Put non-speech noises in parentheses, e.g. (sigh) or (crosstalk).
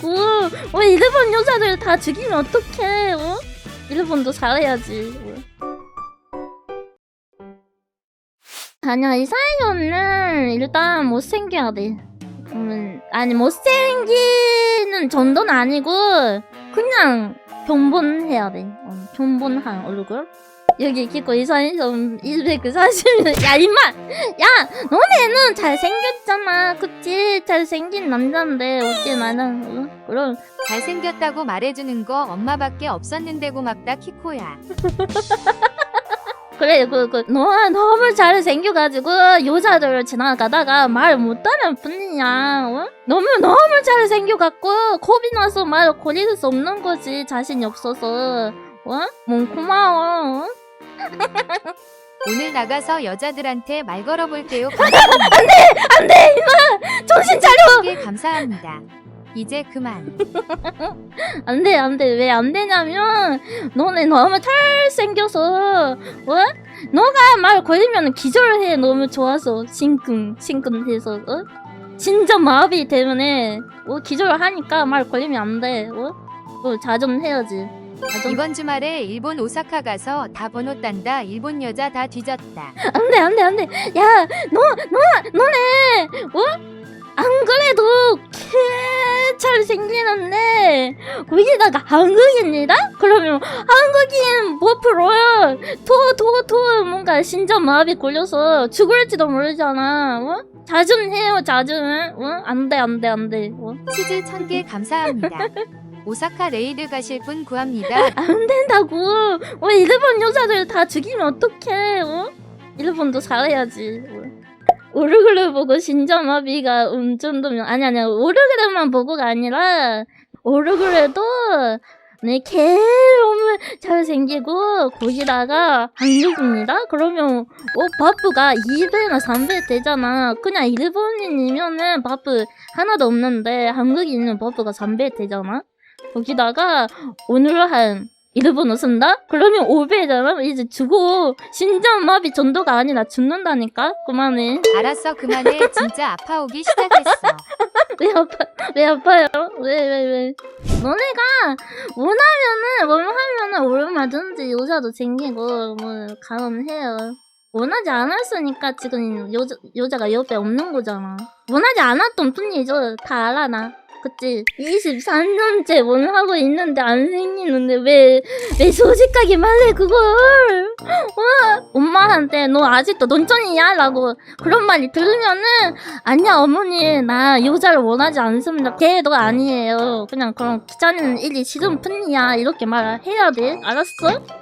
된다고. 왜 일본 여자들 다 죽이면 어떡해? 어? 일본도 잘해야지. 어. 아니야 이사이언은 일단 못생겨야 돼. 음, 아니 못생기는 정도는 아니고 그냥 평범해야 돼. 어, 평범한 얼굴. 여기 키고 이사이언 240. 야 임마, 야 너네는 잘생겼잖아, 그치? 잘생긴 남자인데 어째 나는 어? 그럼 잘생겼다고 말해주는 거 엄마밖에 없었는데 고맙다 키코야. (laughs) 그래 그, 그 너가 너무 잘생겨가지고 여자들 지나가다가 말 못하는 뿐이야 어? 너무 너무 잘생겨갖고 겁이 나서 말 거릴 수 없는 거지 자신이 없어서 어? 뭐 고마워 어? (laughs) 오늘 나가서 여자들한테 말 걸어볼게요. 안돼 이마 정신 차려 게 감사합니다. 이제 그만. (laughs) 안돼 안돼 왜 안 되냐면 너네 너무 잘생겨서 어? 너가 말 걸리면 기절해 너무 좋아서 심쿵 심쿵해서 어? 진짜 마비 때문에 어? 기절하니까 말 걸리면 안돼 어? 어, 자정해야지 자정 이번 주말에 일본 오사카 가서 다 번호 딴다. 일본 여자 다 뒤졌다. 안돼 안돼 안돼 야너 너 너네 어? 안 그래도 개 잘 생기는데 거기다가 한국인이다? 그러면 한국인 버프로 토토토 뭔가 신전 마비 걸려서 죽을지도 모르잖아 어? 자중해요 자중 어? 안돼 안돼 안돼 어? 치즈 1000개 감사합니다. (laughs) 오사카 레이드 가실 분 구합니다. (laughs) 안 된다고 왜 일본 여자들 다 죽이면 어떡해 어? 일본도 잘해야지 어. 오르그를 보고 신점아비가 음 정도면 아니 아니야 오르그레만 보고가 아니라 오르그레도 네개 너무 잘생기고 거기다가 한국입니다 그러면 어 바프가 2배나 3배 되잖아 그냥 일본인이면은 바프 하나도 없는데 한국인은 바프가 3배 되잖아 거기다가 오늘 한 일본어 쓴다? 그러면 5배잖아? 이제 죽어. 심장마비 정도가 아니라 죽는다니까? 그만해. 알았어 그만해. 진짜 아파오기 시작했어. (laughs) 왜 아파, 왜 아파요? 왜, 왜, 왜. 너네가 원하면은, 원하면은 얼마든지 여자도 챙기고, 뭐, 가능해요. 원하지 않았으니까 지금 여자, 여자가 옆에 없는 거잖아. 원하지 않았던 뿐이죠. 다 알아, 나. 그치? 23년째 원하고 있는데 안 생기는데 왜, 왜 솔직하게 말해, 그걸! 와, 엄마한테 너 아직도 논천이야? 라고 그런 말이 들으면은 아니야 어머니 나 여자를 원하지 않습니다 걔도 아니에요 그냥 그런 귀찮은 일이 싫은 뿐이야 이렇게 말해야 돼 알았어?